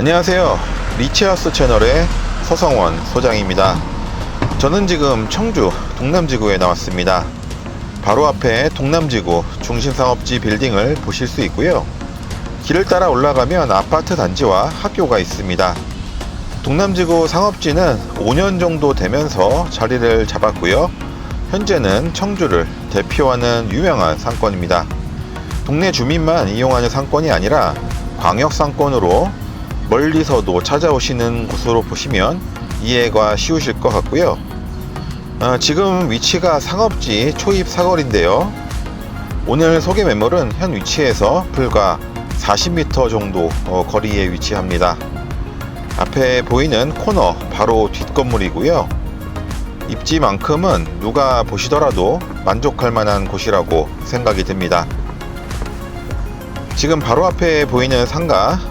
안녕하세요. 리치하우스 채널의 서성원 소장입니다. 저는 지금 청주 동남지구에 나왔습니다. 바로 앞에 동남지구 중심상업지 빌딩을 보실 수 있고요. 길을 따라 올라가면 아파트 단지와 학교가 있습니다. 동남지구 상업지는 5년 정도 되면서 자리를 잡았고요. 현재는 청주를 대표하는 유명한 상권입니다. 동네 주민만 이용하는 상권이 아니라 광역 상권으로 멀리서도 찾아오시는 곳으로 보시면 이해가 쉬우실 것 같고요. 아, 지금 위치가 상업지 초입 사거리인데요. 오늘 소개 매물은 현 위치에서 불과 40m 정도 어, 거리에 위치합니다. 앞에 보이는 코너 바로 뒷건물이고요. 입지만큼은 누가 보시더라도 만족할 만한 곳이라고 생각이 듭니다. 지금 바로 앞에 보이는 상가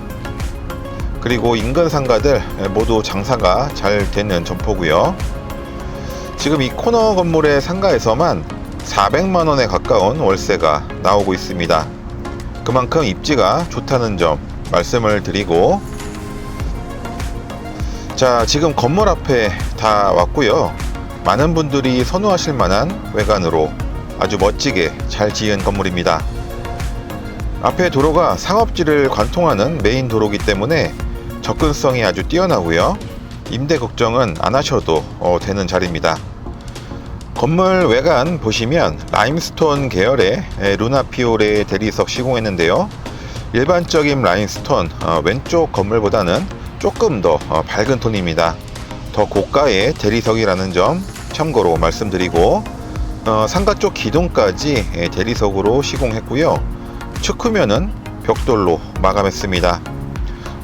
그리고 인근 상가들 모두 장사가 잘 되는 점포고요. 지금 이 코너 건물의 상가에서만 400만 원에 가까운 월세가 나오고 있습니다. 그만큼 입지가 좋다는 점 말씀을 드리고 자, 지금 건물 앞에 다 왔고요. 많은 분들이 선호하실 만한 외관으로 아주 멋지게 잘 지은 건물입니다. 앞에 도로가 상업지를 관통하는 메인 도로기 때문에 접근성이 아주 뛰어나고요. 임대 걱정은 안 하셔도 어, 되는 자리입니다. 건물 외관 보시면 라임스톤 계열의 에, 루나피오레 대리석 시공했는데요. 일반적인 라임스톤 어, 왼쪽 건물보다는 조금 더 어, 밝은 톤입니다. 더 고가의 대리석이라는 점 참고로 말씀드리고 어, 상가 쪽 기둥까지 에, 대리석으로 시공했고요. 측후면은 벽돌로 마감했습니다.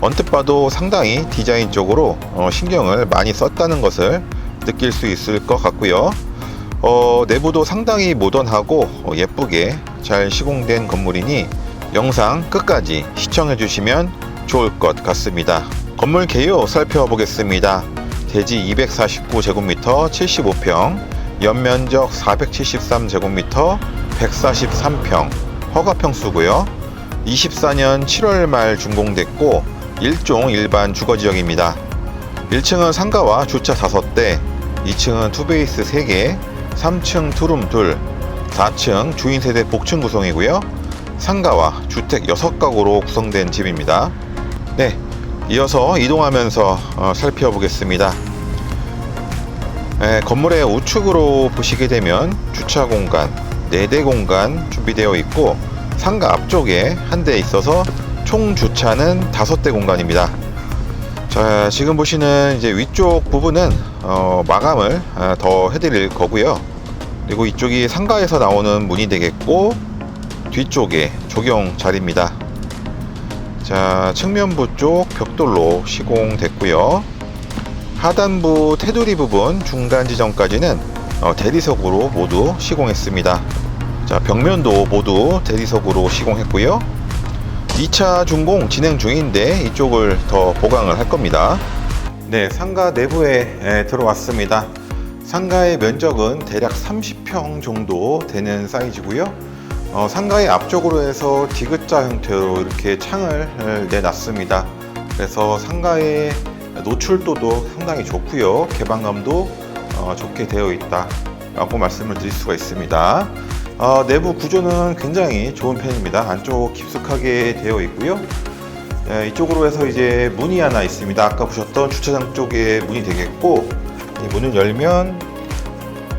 언뜻 봐도 상당히 디자인 쪽으로 어, 신경을 많이 썼다는 것을 느낄 수 있을 것 같고요. 어, 내부도 상당히 모던하고 어, 예쁘게 잘 시공된 건물이니 영상 끝까지 시청해 주시면 좋을 것 같습니다. 건물 개요 살펴보겠습니다. 대지 249제곱미터 75평, 연면적 473제곱미터 143평, 허가평수고요. 24년 7월 말 준공됐고 일종 일반 주거지역입니다. 1층은 상가와 주차 5대, 2층은 투베이스 3개, 3층 투룸 둘, 4층 주인 세대 복층 구성이고요. 상가와 주택 6가구로 구성된 집입니다. 네, 이어서 이동하면서 어, 살펴보겠습니다. 에, 건물의 우측으로 보시게 되면 주차 공간 4대 공간 준비되어 있고 상가 앞쪽에 한 대 있어서 총 주차는 5대 공간입니다. 자, 지금 보시는 이제 위쪽 부분은 어, 마감을 아, 더 해드릴 거고요. 그리고 이쪽이 상가에서 나오는 문이 되겠고 뒤쪽에 조경 자리입니다. 자, 측면부 쪽 벽돌로 시공됐고요. 하단부 테두리 부분 중간 지점까지는 어, 대리석으로 모두 시공했습니다. 자, 벽면도 모두 대리석으로 시공했고요. 2차 준공 진행 중인데 이쪽을 더 보강을 할 겁니다. 네, 상가 내부에 에, 들어왔습니다. 상가의 면적은 대략 30평 정도 되는 사이즈고요. 어, 상가의 앞쪽으로 해서 디귿자 형태로 이렇게 창을 에, 내놨습니다. 그래서 상가의 노출도도 상당히 좋고요. 개방감도 어, 좋게 되어 있다 라고 말씀을 드릴 수가 있습니다. 어, 내부 구조는 굉장히 좋은 편입니다. 안쪽 깊숙하게 되어 있고요. 예, 이쪽으로 해서 이제 문이 하나 있습니다. 아까 보셨던 주차장 쪽에 문이 되겠고 이 문을 열면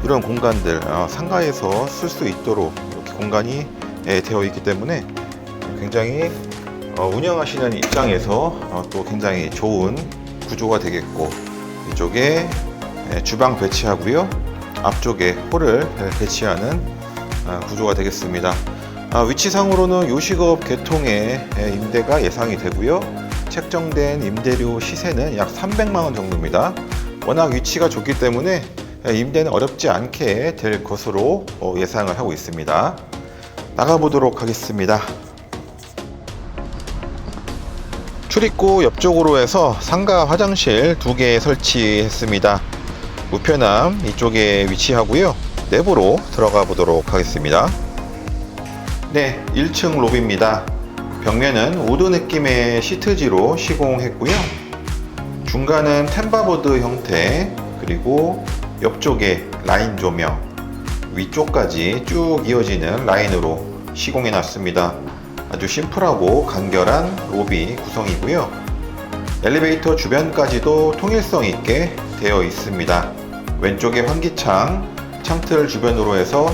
이런 공간들 어, 상가에서 쓸 수 있도록 이렇게 공간이 예, 되어 있기 때문에 굉장히 어, 운영하시는 입장에서 어, 또 굉장히 좋은 구조가 되겠고 이쪽에 예, 주방 배치하고요. 앞쪽에 홀을 예, 배치하는 아, 구조가 되겠습니다. 아, 위치상으로는 요식업 계통의 예, 임대가 예상이 되고요. 책정된 임대료 시세는 약 300만 원 정도입니다. 워낙 위치가 좋기 때문에 예, 임대는 어렵지 않게 될 것으로 어, 예상을 하고 있습니다. 나가보도록 하겠습니다. 출입구 옆쪽으로 해서 상가 화장실 두 개 설치했습니다. 우편함 이쪽에 위치하고요. 내부로 들어가 보도록 하겠습니다. 네, 1층 로비입니다. 벽면은 우드 느낌의 시트지로 시공했고요. 중간은 템바보드 형태, 그리고 옆쪽에 라인 조명, 위쪽까지 쭉 이어지는 라인으로 시공해 놨습니다. 아주 심플하고 간결한 로비 구성이고요. 엘리베이터 주변까지도 통일성 있게 되어 있습니다. 왼쪽에 환기창, 창틀 주변으로 해서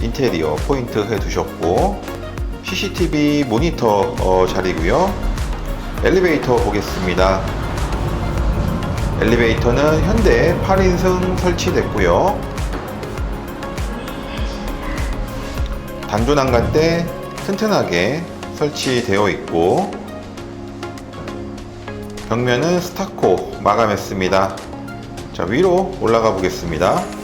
인테리어 포인트 해 두셨고 CCTV 모니터 어, 자리고요. 엘리베이터 보겠습니다. 엘리베이터는 현대 8인승 설치됐고요. 단조 난간대 튼튼하게 설치되어 있고 벽면은 스타코 마감했습니다. 자 위로 올라가 보겠습니다.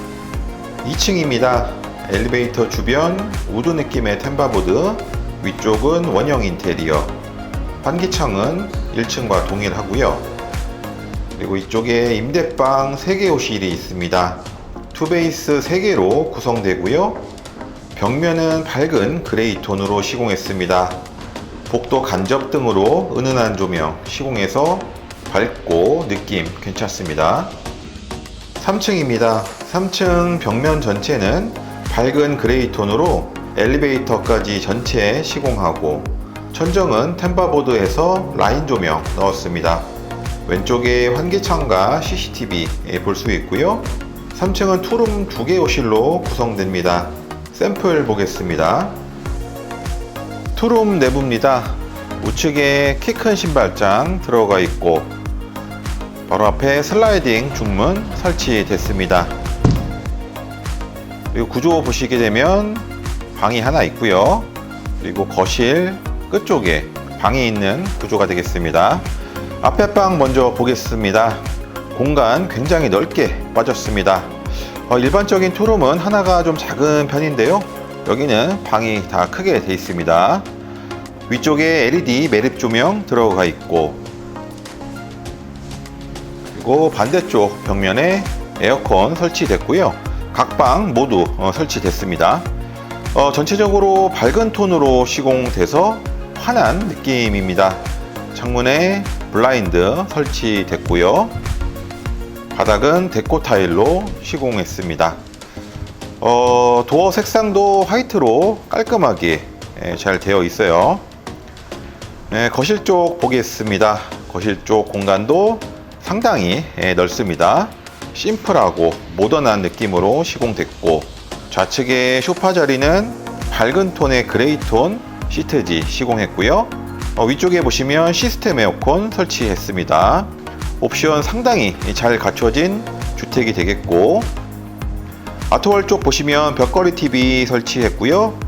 2층입니다. 엘리베이터 주변 우드 느낌의 템바보드 위쪽은 원형 인테리어 환기창은 1층과 동일하고요. 그리고 이쪽에 임대방 3개 호실이 있습니다. 투베이스 3개로 구성되고요. 벽면은 밝은 그레이 톤으로 시공했습니다. 복도 간접 등으로 은은한 조명 시공해서 밝고 느낌 괜찮습니다. 3층입니다. 3층 벽면 전체는 밝은 그레이 톤으로 엘리베이터까지 전체 시공하고 천정은 템바보드에서 라인 조명 넣었습니다. 왼쪽에 환기창과 CCTV 볼 수 있고요. 3층은 투룸 2개 호실로 구성됩니다. 샘플 보겠습니다. 투룸 내부입니다. 우측에 키 큰 신발장 들어가 있고 바로 앞에 슬라이딩 중문 설치됐습니다. 그리고 구조 보시게 되면 방이 하나 있고요. 그리고 거실 끝쪽에 방이 있는 구조가 되겠습니다. 앞에 방 먼저 보겠습니다. 공간 굉장히 넓게 빠졌습니다. 어, 일반적인 투룸은 하나가 좀 작은 편인데요. 여기는 방이 다 크게 되어 있습니다. 위쪽에 LED 매립 조명 들어가 있고 그리고 반대쪽 벽면에 에어컨 설치됐고요. 각 방 모두 어, 설치됐습니다. 어, 전체적으로 밝은 톤으로 시공돼서 환한 느낌입니다. 창문에 블라인드 설치됐고요. 바닥은 데코 타일로 시공했습니다. 어, 도어 색상도 화이트로 깔끔하게 예, 잘 되어 있어요. 예, 거실 쪽 보겠습니다. 거실 쪽 공간도 상당히 예, 넓습니다. 심플하고 모던한 느낌으로 시공됐고 좌측의 소파 자리는 밝은 톤의 그레이 톤 시트지 시공했고요. 어, 위쪽에 보시면 시스템 에어컨 설치했습니다. 옵션 상당히 잘 갖춰진 주택이 되겠고 아트월 쪽 보시면 벽걸이 TV 설치했고요.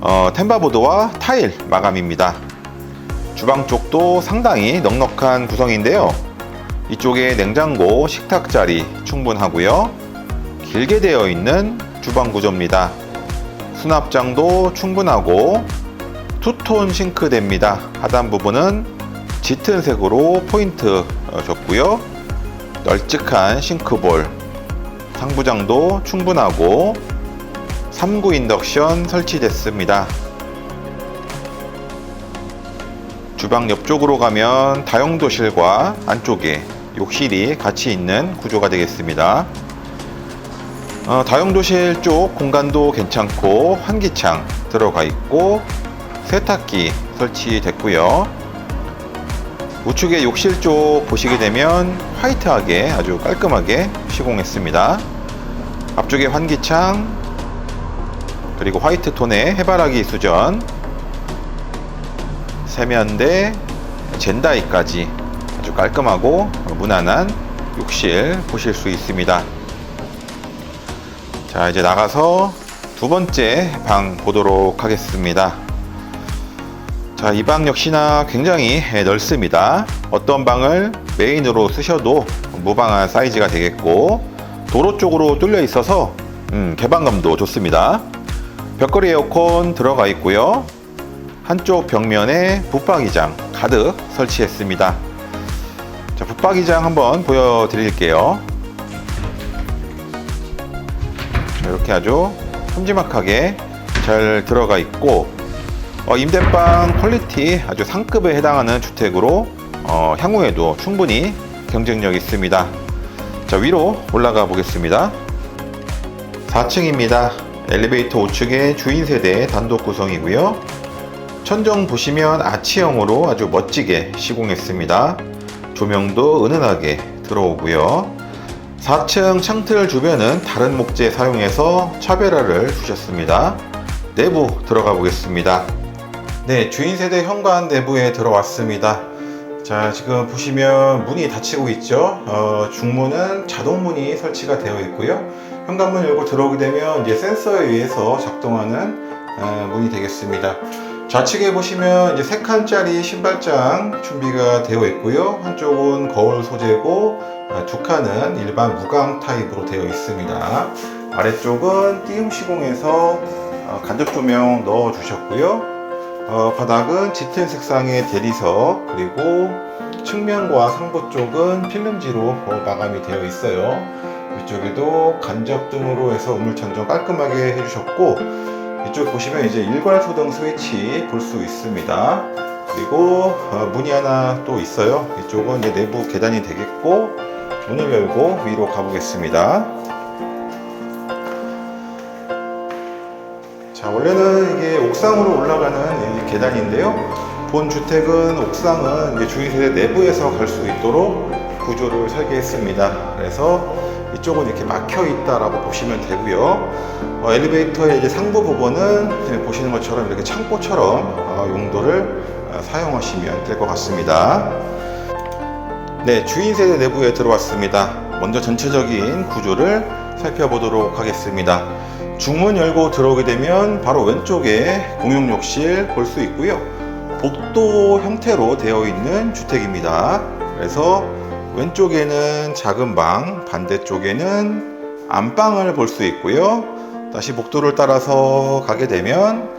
어, 템바보드와 타일 마감입니다. 주방 쪽도 상당히 넉넉한 구성인데요. 이쪽에 냉장고, 식탁 자리 충분하고요. 길게 되어 있는 주방 구조입니다. 수납장도 충분하고 투톤 싱크대입니다. 하단 부분은 짙은 색으로 포인트 어, 줬고요. 널찍한 싱크볼, 상부장도 충분하고 3구 인덕션 설치됐습니다. 주방 옆쪽으로 가면 다용도실과 안쪽에 욕실이 같이 있는 구조가 되겠습니다. 어, 다용도실 쪽 공간도 괜찮고 환기창 들어가 있고 세탁기 설치됐고요. 우측의 욕실 쪽 보시게 되면 화이트하게 아주 깔끔하게 시공했습니다. 앞쪽에 환기창 그리고 화이트 톤의 해바라기 수전 세면대 젠다이까지 아주 깔끔하고 무난한 욕실 보실 수 있습니다. 자 이제 나가서 두 번째 방 보도록 하겠습니다. 자, 이 방 역시나 굉장히 넓습니다. 어떤 방을 메인으로 쓰셔도 무방한 사이즈가 되겠고 도로 쪽으로 뚫려 있어서 음, 개방감도 좋습니다. 벽걸이 에어컨 들어가 있고요. 한쪽 벽면에 붙박이장 가득 설치했습니다. 자, 붙박이장 한번 보여드릴게요. 자, 이렇게 아주 큼지막하게 잘 들어가 있고 어, 임대방 퀄리티 아주 상급에 해당하는 주택으로 어, 향후에도 충분히 경쟁력 있습니다. 자, 위로 올라가 보겠습니다. 4층입니다. 엘리베이터 5층의 주인 세대 단독 구성이고요. 천정 보시면 아치형으로 아주 멋지게 시공했습니다. 조명도 은은하게 들어오고요. 4층 창틀 주변은 다른 목재 사용해서 차별화를 주셨습니다. 내부 들어가 보겠습니다. 네, 주인 세대 현관 내부에 들어왔습니다. 자, 지금 보시면 문이 닫히고 있죠. 어, 중문은 자동문이 설치가 되어 있고요. 현관문 열고 들어오게 되면 이제 센서에 의해서 작동하는 어, 문이 되겠습니다. 좌측에 보시면 이제 세 칸짜리 신발장 준비가 되어 있고요. 한쪽은 거울 소재고 어, 두 칸은 일반 무광 타입으로 되어 있습니다. 아래쪽은 띄움 시공해서 어, 간접 조명 넣어 주셨고요. 어, 바닥은 짙은 색상의 대리석 그리고 측면과 상부 쪽은 필름지로 어, 마감이 되어 있어요. 위쪽에도 간접 등으로 해서 우물천정 깔끔하게 해주셨고 이쪽 보시면 이제 일괄소등 스위치 볼 수 있습니다. 그리고 어, 문이 하나 또 있어요. 이쪽은 이제 내부 계단이 되겠고 문을 열고 위로 가보겠습니다. 자 원래는 이게 옥상으로 올라가는 이 계단인데요. 본 주택은 옥상은 이제 주인세대 내부에서 갈 수 있도록 구조를 설계했습니다. 그래서 이쪽은 이렇게 막혀 있다라고 보시면 되고요. 어, 엘리베이터의 이제 상부 부분은 보시는 것처럼 이렇게 창고처럼 어, 용도를 어, 사용하시면 될 것 같습니다. 네, 주인 세대 내부에 들어왔습니다. 먼저 전체적인 구조를 살펴보도록 하겠습니다. 중문 열고 들어오게 되면 바로 왼쪽에 공용 욕실 볼 수 있고요. 복도 형태로 되어 있는 주택입니다. 그래서 왼쪽에는 작은 방, 반대쪽에는 안방을 볼 수 있고요. 다시 복도를 따라서 가게 되면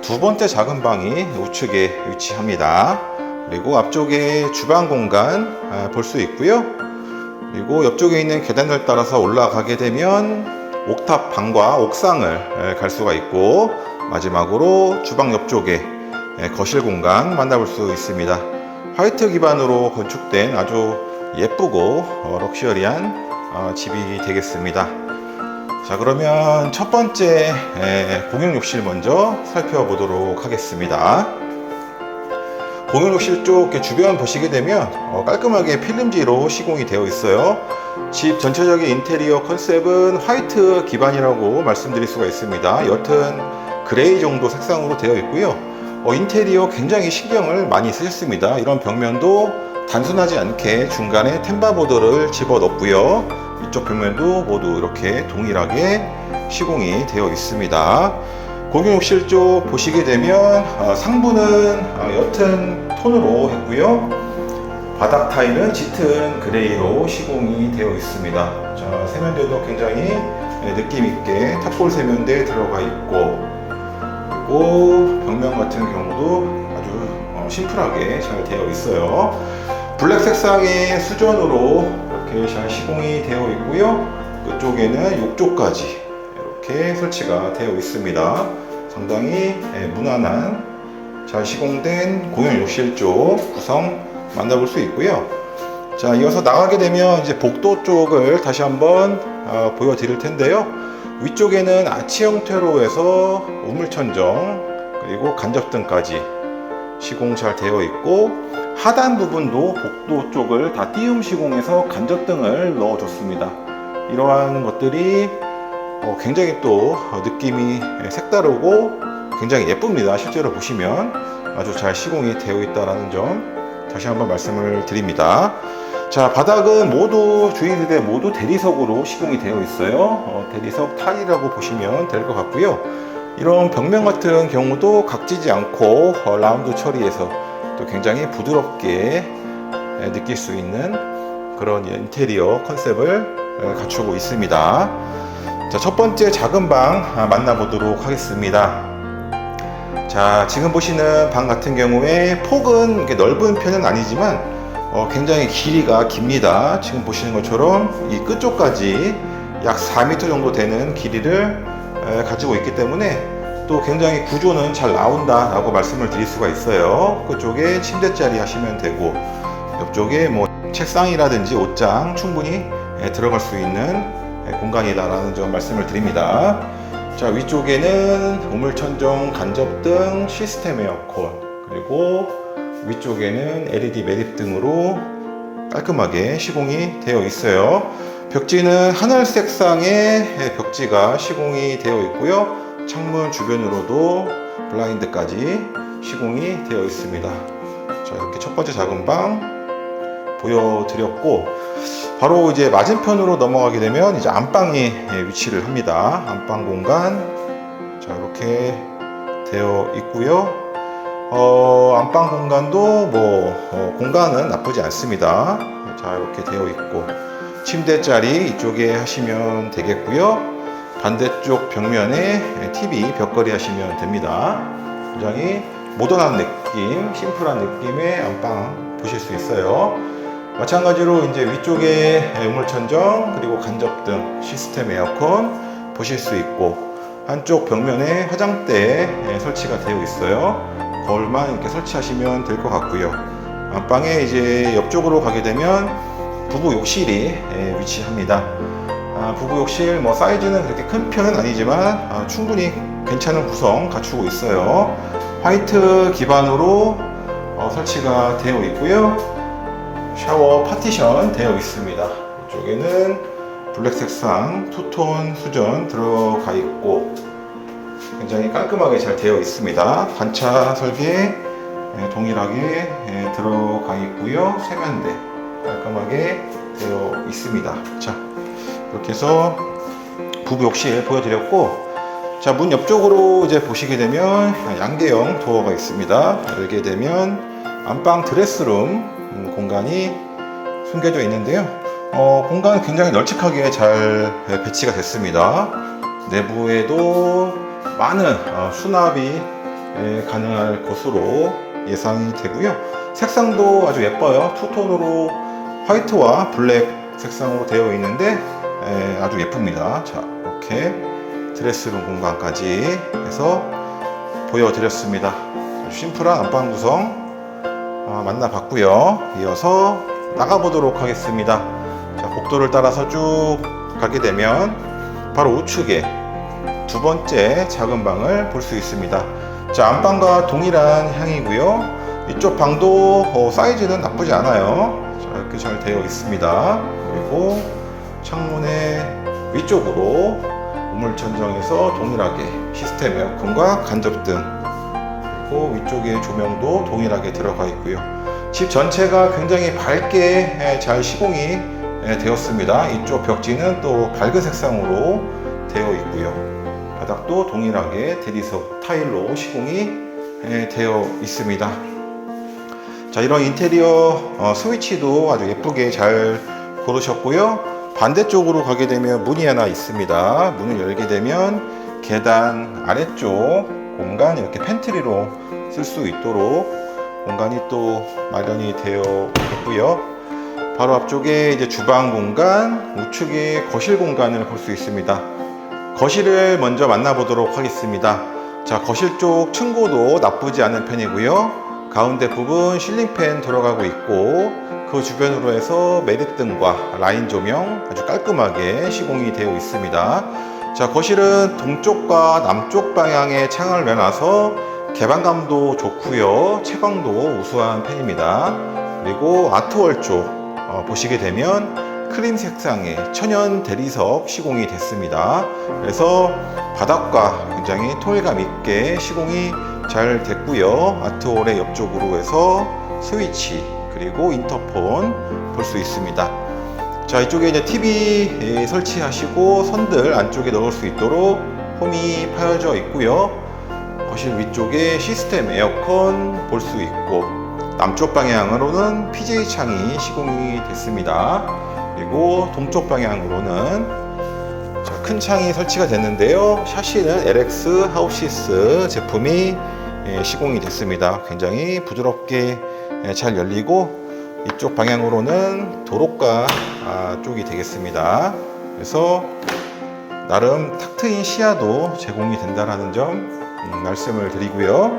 두 번째 작은 방이 우측에 위치합니다. 그리고 앞쪽에 주방 공간 아, 볼수 있고요. 그리고 옆쪽에 있는 계단을 따라서 올라가게 되면 옥탑 방과 옥상을 갈 수가 있고 마지막으로 주방 옆쪽에 거실 공간 만나볼 수 있습니다. 화이트 기반으로 건축된 아주 예쁘고 어, 럭셔리한 어, 집이 되겠습니다. 자 그러면 첫 번째 공용 욕실 먼저 살펴보도록 하겠습니다. 공용 욕실 쪽 주변 보시게 되면 어, 깔끔하게 필름지로 시공이 되어 있어요. 집 전체적인 인테리어 컨셉은 화이트 기반이라고 말씀드릴 수가 있습니다. 옅은 그레이 정도 색상으로 되어 있고요. 어, 인테리어 굉장히 신경을 많이 쓰셨습니다. 이런 벽면도 단순하지 않게 중간에 템바 보드를 집어 넣고요. 이쪽 벽면도 모두 이렇게 동일하게 시공이 되어 있습니다. 공용욕실 쪽 보시게 되면 어, 상부는 어, 옅은 톤으로 했고요. 바닥 타일은 짙은 그레이로 시공이 되어 있습니다. 자, 세면대도 굉장히 예, 느낌 있게 탑볼 세면대 들어가 있고 그리고 벽면 같은 경우도 아주 어, 심플하게 잘 되어 있어요. 블랙 색상의 수전으로 이렇게 잘 시공이 되어 있고요. 그쪽에는 욕조까지 이렇게 설치가 되어 있습니다. 상당히 예, 무난한 잘 시공된 공용 욕실 쪽 구성 만나볼 수 있고요. 자, 이어서 나가게 되면 이제 복도 쪽을 다시 한번 어, 보여드릴 텐데요. 위쪽에는 아치 형태로 해서 우물천정 그리고 간접등까지 시공 잘 되어 있고 하단 부분도 복도 쪽을 다 띄움 시공해서 간접등을 넣어줬습니다. 이러한 것들이 어, 굉장히 또 느낌이 색다르고 굉장히 예쁩니다. 실제로 보시면 아주 잘 시공이 되어 있다는 점 다시 한번 말씀을 드립니다. 자, 바닥은 모두 주인 세대 모두 대리석으로 시공이 되어 있어요. 어, 대리석 타일이라고 보시면 될 것 같고요. 이런 벽면 같은 경우도 각지지 않고 어, 라운드 처리해서 또 굉장히 부드럽게 에, 느낄 수 있는 그런 인테리어 컨셉을 에, 갖추고 있습니다. 자, 첫 번째 작은 방 아, 만나보도록 하겠습니다. 자, 지금 보시는 방 같은 경우에 폭은 넓은 편은 아니지만 어, 굉장히 길이가 깁니다. 지금 보시는 것처럼 이 끝쪽까지 약 4m 정도 되는 길이를 에, 가지고 있기 때문에 또 굉장히 구조는 잘 나온다라고 말씀을 드릴 수가 있어요. 그쪽에 침대 자리 하시면 되고 옆쪽에 뭐 책상이라든지 옷장 충분히 예, 들어갈 수 있는 예, 공간이다라는 점 말씀을 드립니다. 자 위쪽에는 우물천정 간접등 시스템 에어컨 그리고 위쪽에는 LED 매립 등으로 깔끔하게 시공이 되어 있어요. 벽지는 하늘 색상의 벽지가 시공이 되어 있고요. 창문 주변으로도 블라인드까지 시공이 되어 있습니다. 자, 이렇게 첫 번째 작은 방 보여드렸고, 바로 이제 맞은편으로 넘어가게 되면 이제 안방이 위치를 합니다. 안방 공간. 자, 이렇게 되어 있고요. 어, 안방 공간도 뭐 어, 공간은 나쁘지 않습니다. 자 이렇게 되어 있고 침대 자리 이쪽에 하시면 되겠고요. 반대쪽 벽면에 TV 벽걸이 하시면 됩니다. 굉장히 모던한 느낌, 심플한 느낌의 안방 보실 수 있어요. 마찬가지로 이제 위쪽에 우물천정 그리고 간접등 시스템 에어컨 보실 수 있고 한쪽 벽면에 화장대 설치가 되어 있어요. 거울만 이렇게 설치하시면 될 것 같고요. 안방에 이제 옆쪽으로 가게 되면 부부 욕실이 예, 위치합니다. 아, 부부 욕실 뭐 사이즈는 그렇게 큰 편은 아니지만 아, 충분히 괜찮은 구성 갖추고 있어요. 화이트 기반으로 어, 설치가 되어 있고요. 샤워 파티션 되어 있습니다. 이쪽에는 블랙 색상 투톤 수전 들어가 있고 굉장히 깔끔하게 잘 되어 있습니다. 반차 설계 예, 동일하게 예, 들어가 있고요. 세면대 깔끔하게 되어 있습니다. 자, 이렇게 해서 부부 욕실 보여드렸고, 자, 문 옆쪽으로 이제 보시게 되면 양계형 도어가 있습니다. 열게 되면 안방 드레스룸 음, 공간이 숨겨져 있는데요. 어, 공간은 굉장히 널찍하게 잘 배치가 됐습니다. 내부에도 많은 어, 수납이 예, 가능할 것으로 예상이 되고요. 색상도 아주 예뻐요. 투톤으로 화이트와 블랙 색상으로 되어 있는데 예, 아주 예쁩니다. 자, 이렇게 드레스룸 공간까지 해서 보여드렸습니다. 심플한 안방 구성 어, 만나봤고요. 이어서 나가보도록 하겠습니다. 자, 복도를 따라서 쭉 가게 되면 바로 우측에 두 번째 작은 방을 볼 수 있습니다. 자, 안방과 동일한 향이고요. 이쪽 방도 어, 사이즈는 나쁘지 않아요. 자, 이렇게 잘 되어 있습니다. 그리고 창문의 위쪽으로 우물천정에서 동일하게 시스템 에어컨과 간접등 그리고 위쪽에 조명도 동일하게 들어가 있고요. 집 전체가 굉장히 밝게 에, 잘 시공이 에, 되었습니다. 이쪽 벽지는 또 밝은 색상으로 되어 있고요. 바닥도 동일하게 대리석 타일로 시공이 에, 되어 있습니다. 자, 이런 인테리어 어, 스위치도 아주 예쁘게 잘 고르셨고요. 반대쪽으로 가게 되면 문이 하나 있습니다. 문을 열게 되면 계단 아래쪽 공간 이렇게 팬트리로 쓸 수 있도록 공간이 또 마련이 되어 있고요. 바로 앞쪽에 이제 주방 공간, 우측에 거실 공간을 볼 수 있습니다. 거실을 먼저 만나보도록 하겠습니다. 자, 거실 쪽 층고도 나쁘지 않은 편이고요. 가운데 부분 실링팬 들어가고 있고, 그 주변으로 해서 매립등과 라인 조명 아주 깔끔하게 시공이 되어 있습니다. 자, 거실은 동쪽과 남쪽 방향의 창을 내놔서 개방감도 좋고요. 채광도 우수한 편입니다. 그리고 아트월 쪽 어, 보시게 되면 크림 색상의 천연 대리석 시공이 됐습니다. 그래서 바닥과 굉장히 통일감 있게 시공이 잘 됐고요. 아트홀의 옆쪽으로 해서 스위치 그리고 인터폰 볼 수 있습니다. 자 이쪽에 이제 TV 설치하시고 선들 안쪽에 넣을 수 있도록 홈이 파여져 있고요. 거실 위쪽에 시스템 에어컨 볼 수 있고 남쪽 방향으로는 PJ 창이 시공이 됐습니다. 그리고 동쪽 방향으로는 자, 큰 창이 설치가 됐는데요. 샤시는 LX 하우시스 제품이 예, 시공이 됐습니다. 굉장히 부드럽게 예, 잘 열리고 이쪽 방향으로는 도로가 아, 쪽이 되겠습니다. 그래서 나름 탁 트인 시야도 제공이 된다라는 점 음, 말씀을 드리고요.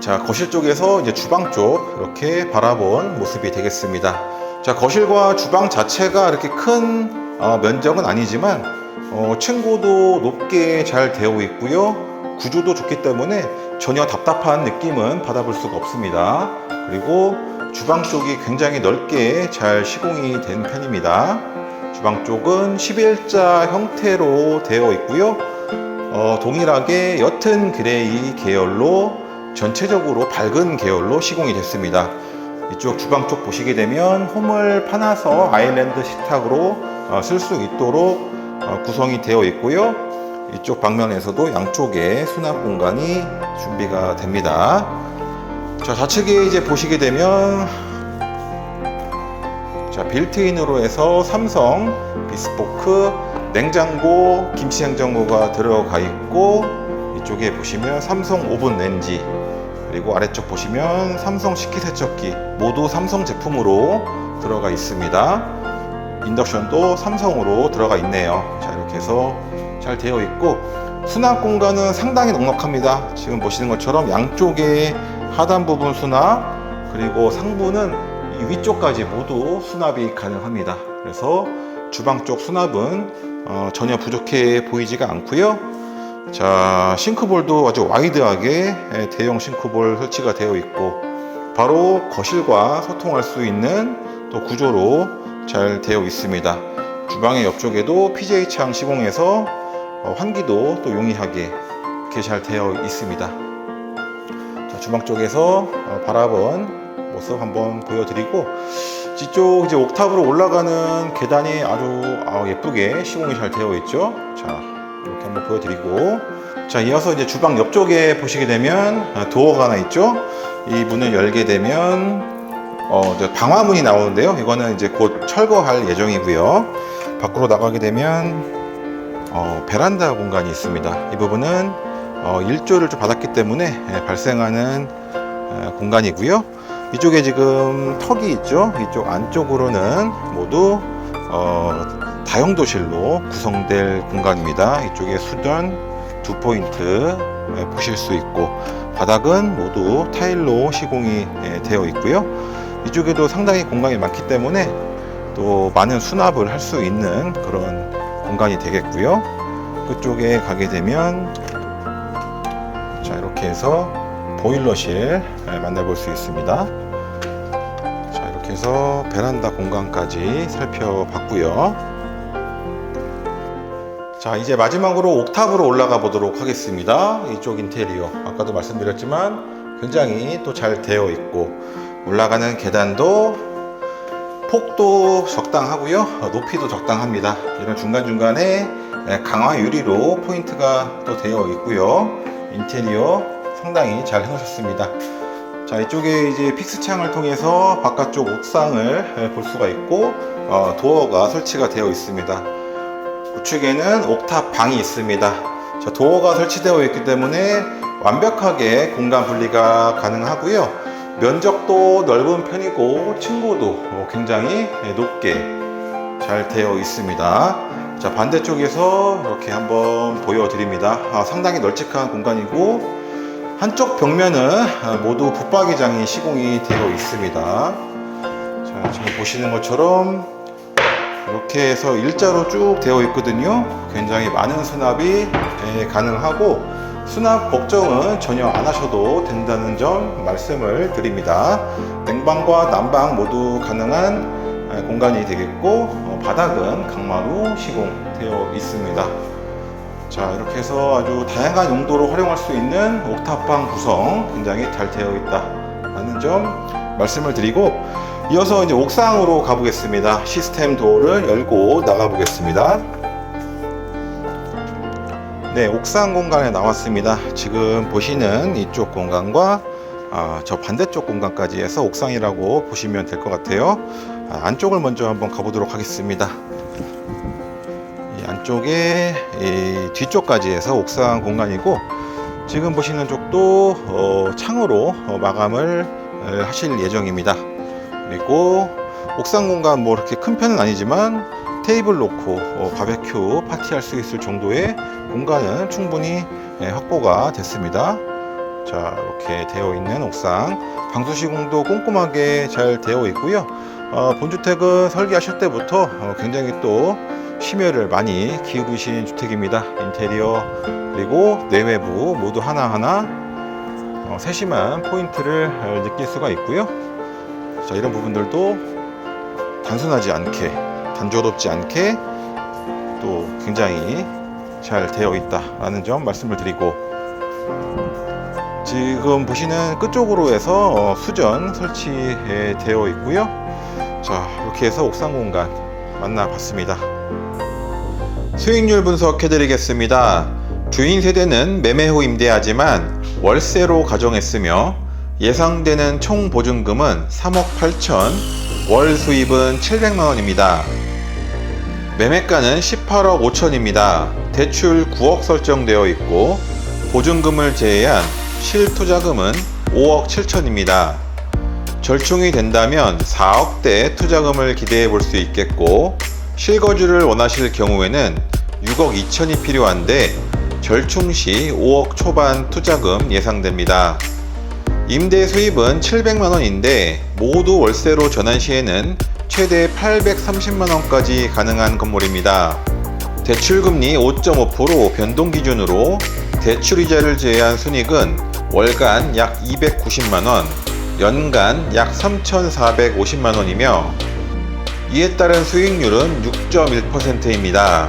자, 거실 쪽에서 이제 주방 쪽 이렇게 바라본 모습이 되겠습니다. 자, 거실과 주방 자체가 이렇게 큰 어, 면적은 아니지만 어, 층고도 높게 잘 되어 있고요. 구조도 좋기 때문에 전혀 답답한 느낌은 받아볼 수가 없습니다. 그리고 주방 쪽이 굉장히 넓게 잘 시공이 된 편입니다. 주방 쪽은 11자 형태로 되어 있고요. 어, 동일하게 옅은 그레이 계열로 전체적으로 밝은 계열로 시공이 됐습니다. 이쪽 주방 쪽 보시게 되면 홈을 파놔서 아일랜드 식탁으로 어, 쓸수 있도록 어, 구성이 되어 있고요. 이쪽 방면에서도 양쪽에 수납 공간이 준비가 됩니다. 자, 좌측에 이제 보시게 되면 자, 빌트인으로 해서 삼성 비스포크 냉장고, 김치 냉장고가 들어가 있고 이쪽에 보시면 삼성 오븐 렌지 그리고 아래쪽 보시면 삼성 식기세척기 모두 삼성 제품으로 들어가 있습니다. 인덕션도 삼성으로 들어가 있네요. 자, 이렇게 해서 잘 되어 있고 수납 공간은 상당히 넉넉합니다. 지금 보시는 것처럼 양쪽에 하단 부분 수납 그리고 상부는 이 위쪽까지 모두 수납이 가능합니다. 그래서 주방 쪽 수납은 어, 전혀 부족해 보이지가 않고요. 자 싱크볼도 아주 와이드하게 예, 대형 싱크볼 설치가 되어 있고 바로 거실과 소통할 수 있는 또 구조로 잘 되어 있습니다. 주방의 옆쪽에도 PJ 창 시공해서 어, 환기도 또 용이하게 이렇게 잘 되어 있습니다. 자, 주방 쪽에서 어, 바라본 모습 한번 보여드리고 뒤쪽 이제 옥탑으로 올라가는 계단이 아주 아, 예쁘게 시공이 잘 되어 있죠. 자 이렇게 한번 보여드리고 자 이어서 이제 주방 옆쪽에 보시게 되면 아, 도어가 하나 있죠. 이 문을 열게 되면 어, 방화문이 나오는데요. 이거는 이제 곧 철거할 예정이고요. 밖으로 나가게 되면 어, 베란다 공간이 있습니다. 이 부분은 어, 일조를 좀 받았기 때문에 예, 발생하는 에, 공간이고요. 이쪽에 지금 턱이 있죠. 이쪽 안쪽으로는 모두 어, 다용도실로 구성될 공간입니다. 이쪽에 수전 두 포인트 예, 보실 수 있고 바닥은 모두 타일로 시공이 예, 되어 있고요. 이쪽에도 상당히 공간이 많기 때문에 또 많은 수납을 할 수 있는 그런 공간이 되겠고요. 그쪽에 가게 되면 자 이렇게 해서 보일러실 예, 만나볼 수 있습니다. 자 이렇게 해서 베란다 공간까지 살펴봤고요. 자 이제 마지막으로 옥탑으로 올라가 보도록 하겠습니다. 이쪽 인테리어 아까도 말씀드렸지만 굉장히 또 잘 되어 있고 올라가는 계단도 폭도 적당하고요. 어, 높이도 적당합니다. 이런 중간중간에 예, 강화 유리로 포인트가 또 되어 있고요. 인테리어 상당히 잘 해놓으셨습니다. 자 이쪽에 이제 픽스 창을 통해서 바깥쪽 옥상을 예, 볼 수가 있고 어, 도어가 설치가 되어 있습니다. 우측에는 옥탑 방이 있습니다. 자, 도어가 설치되어 있기 때문에 완벽하게 공간 분리가 가능하고요 면적도 넓은 편이고 층고도 굉장히 높게 잘 되어 있습니다. 자 반대쪽에서 이렇게 한번 보여드립니다. 아, 상당히 널찍한 공간이고 한쪽 벽면은 모두 붙박이장이 시공이 되어 있습니다. 자 지금 보시는 것처럼 이렇게 해서 일자로 쭉 되어 있거든요. 굉장히 많은 수납이 예, 가능하고 수납 걱정은 전혀 안 하셔도 된다는 점 말씀을 드립니다. 냉방과 난방 모두 가능한 공간이 되겠고 어, 바닥은 강마루 시공되어 있습니다. 자 이렇게 해서 아주 다양한 용도로 활용할 수 있는 옥탑방 구성 굉장히 잘 되어 있다라는 점 말씀을 드리고 이어서 이제 옥상으로 가보겠습니다. 시스템 도어를 열고 나가 보겠습니다. 네, 옥상 공간에 나왔습니다. 지금 보시는 이쪽 공간과 아, 저 반대쪽 공간까지 해서 옥상이라고 보시면 될 것 같아요. 아, 안쪽을 먼저 한번 가보도록 하겠습니다. 이 안쪽에 이 뒤쪽까지 해서 옥상 공간이고 지금 보시는 쪽도 어, 창으로 어, 마감을 어, 하실 예정입니다. 그리고 옥상 공간 뭐 이렇게 큰 편은 아니지만 테이블 놓고 어, 바베 큐 파티할 수 있을 정도의 공간은 충분히 예, 확보가 됐습니다. 자, 이렇게 되어 있는 옥상. 방수 시공도 꼼꼼하게 잘 되어 있고요. 어, 본주택은 설계하실 때부터 어, 굉장히 또 심혈을 많이 기울이신 주택입니다. 인테리어 그리고 내외부 모두 하나하나 어, 세심한 포인트를 어, 느낄 수가 있고요. 자, 이런 부분들도 단순하지 않게, 단조롭지 않게 또 굉장히 잘 되어 있다라는 점 말씀을 드리고 지금 보시는 끝쪽으로 해서 어, 수전 설치되어 있고요. 자, 이렇게 해서 옥상 공간 만나봤습니다. 수익률 분석해 드리겠습니다. 주인 세대는 매매 후 임대하지만 월세로 가정했으며 예상되는 총 보증금은 3억 8천, 월 수입은 700만 원입니다. 매매가는 18억 5천입니다. 대출 9억 설정되어 있고 보증금을 제외한 실투자금은 5억 7천입니다. 절충이 된다면 4억대 투자금을 기대해 볼 수 있겠고 실거주를 원하실 경우에는 6억 2천이 필요한데 절충 시 5억 초반 투자금 예상됩니다. 임대 수입은 700만 원인데 모두 월세로 전환 시에는 최대 830만 원까지 가능한 건물입니다. 대출 금리 5.5% 변동 기준으로 대출 이자를 제외한 순익은 월간 약 290만 원, 연간 약 3,450만 원이며 이에 따른 수익률은 6.1%입니다.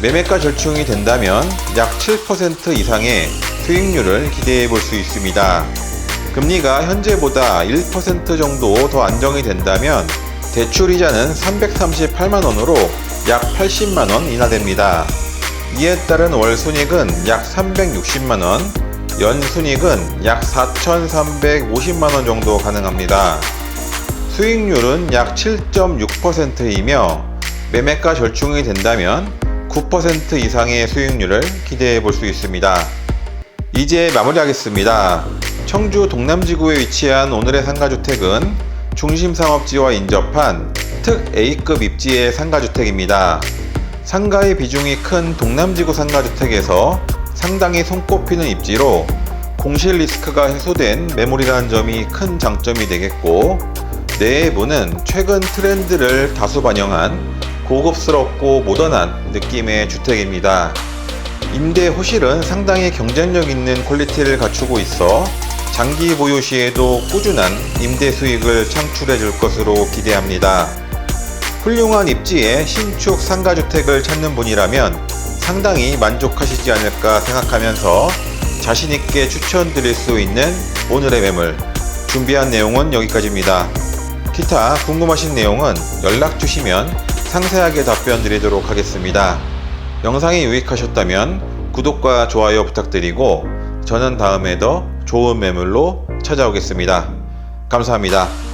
매매가 절충이 된다면 약 7% 이상의 수익률을 기대해 볼 수 있습니다. 금리가 현재보다 1% 정도 더 안정이 된다면 대출 이자는 338만 원으로 약 80만 원 인하됩니다. 이에 따른 월 순익은 약 360만 원, 연 순익은 약 4,350만 원 정도 가능합니다. 수익률은 약 7.6%이며 매매가 절충이 된다면 9% 이상의 수익률을 기대해 볼 수 있습니다. 이제 마무리하겠습니다. 청주 동남지구에 위치한 오늘의 상가주택은 중심 상업지와 인접한 특 A급 입지의 상가주택입니다. 상가의 비중이 큰 동남지구 상가주택에서 상당히 손꼽히는 입지로 공실 리스크가 해소된 매물이라는 점이 큰 장점이 되겠고 내부는 최근 트렌드를 다수 반영한 고급스럽고 모던한 느낌의 주택입니다. 임대 호실은 상당히 경쟁력 있는 퀄리티를 갖추고 있어 장기 보유 시에도 꾸준한 임대 수익을 창출해 줄 것으로 기대합니다. 훌륭한 입지에 신축 상가주택을 찾는 분이라면 상당히 만족하시지 않을까 생각하면서 자신있게 추천드릴 수 있는 오늘의 매물 준비한 내용은 여기까지입니다. 기타 궁금하신 내용은 연락 주시면 상세하게 답변 드리도록 하겠습니다. 영상이 유익하셨다면 구독과 좋아요 부탁드리고 저는 다음에 더 좋은 매물로 찾아오겠습니다. 감사합니다.